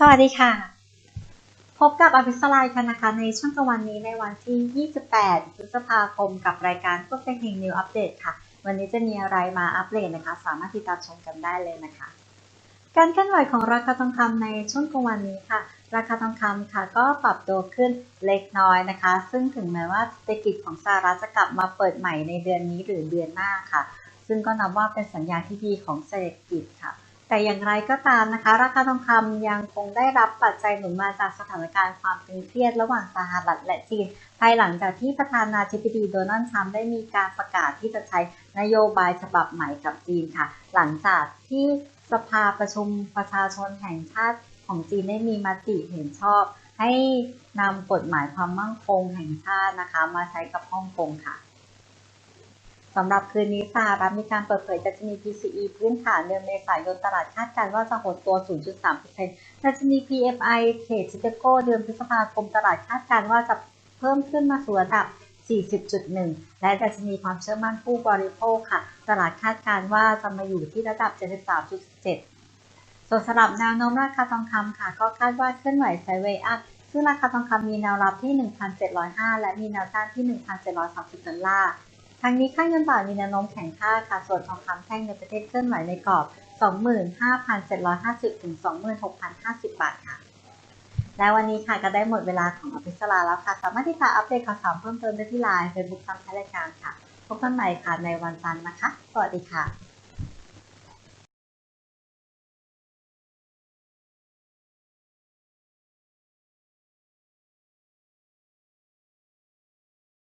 สวัสดีค่ะ พบกับอภิสไลค่ะนะคะในช่วงกลางวันนี้ในวันที่ 28 พฤษภาคม กับรายการพวกเทคนิคนิวอัปเดตค่ะ วันนี้จะมีอะไรมาอัปเดตนะคะ สามารถติดตามชมกันได้เลยนะคะ การเคลื่อนไหวของราคาทองคำในช่วงกลางวันนี้ค่ะ ราคาทองคำค่ะ ก็ปรับตัวขึ้นเล็กน้อยนะคะ ซึ่งถึงแม้ว่าเศรษฐกิจของสหรัฐจะกลับมาเปิดใหม่ในเดือนนี้หรือเดือนหน้าค่ะ ซึ่งก็นับว่าเป็นสัญญาณที่ดีของเศรษฐกิจค่ะ แต่อย่างไรก็ตามนะคะ ราคาทองคำยังคงได้รับปัจจัยหนุนมาจากสถานการณ์ความตึงเครียดระหว่างสหรัฐและจีน ภายหลังจากที่ประธานาธิบดีโดนัลด์ทรัมป์ได้มีการประกาศที่จะใช้นโยบายฉบับใหม่กับจีนค่ะ หลังจากที่สภาประชุมประชาชนแห่งชาติของจีนได้มีมติเห็นชอบ ให้นำกฎหมายความมั่งคงแห่งชาตินะคะ มาใช้กับฮ่องกงค่ะ สำหรับคืนนี้สหรัฐมีการเปิดเผยดัชนี PCE พื้นฐานเดือนเมษายนตลาดคาดการณ์ว่าจะหดตัว 0.3%ดัชนี PMI เทรดชิคาโกเดือนพฤษภาคมตลาดคาดการณ์ว่าจะเพิ่มขึ้นมาสู่ระดับ 40.1 และดัชนีความเชื่อมั่นผู้บริโภคค่ะ ตลาดคาดการณ์ว่าจะมาอยู่ที่ระดับ 73.7 ส่วนสำหรับแนวโน้มราคาทองคำค่ะ ก็คาดว่าเคลื่อนไหวไซเวย์อัพซึ่งราคาทองคำมีแนวรับที่ 1,705 และมีแนวต้านที่ 1,730ดอลลาร์ ทางนี้ค่าเงินบาทมีแนวโน้มแข็งค่าค่ะ ส่วนทองคำแท่งในประเทศเคลื่อนไหวในกรอบ 25,750 ถึง 26,050 บาทค่ะ และวันนี้ค่ะก็ได้หมดเวลาของอภิสราแล้วค่ะ สามารถที่จะอัปเดตข่าวสารเพิ่มเติมได้ที่ไลน์เฟซบุ๊กทางท้ายรายการค่ะ พบกันใหม่ค่ะในวันจันทร์นะคะ สวัสดีค่ะ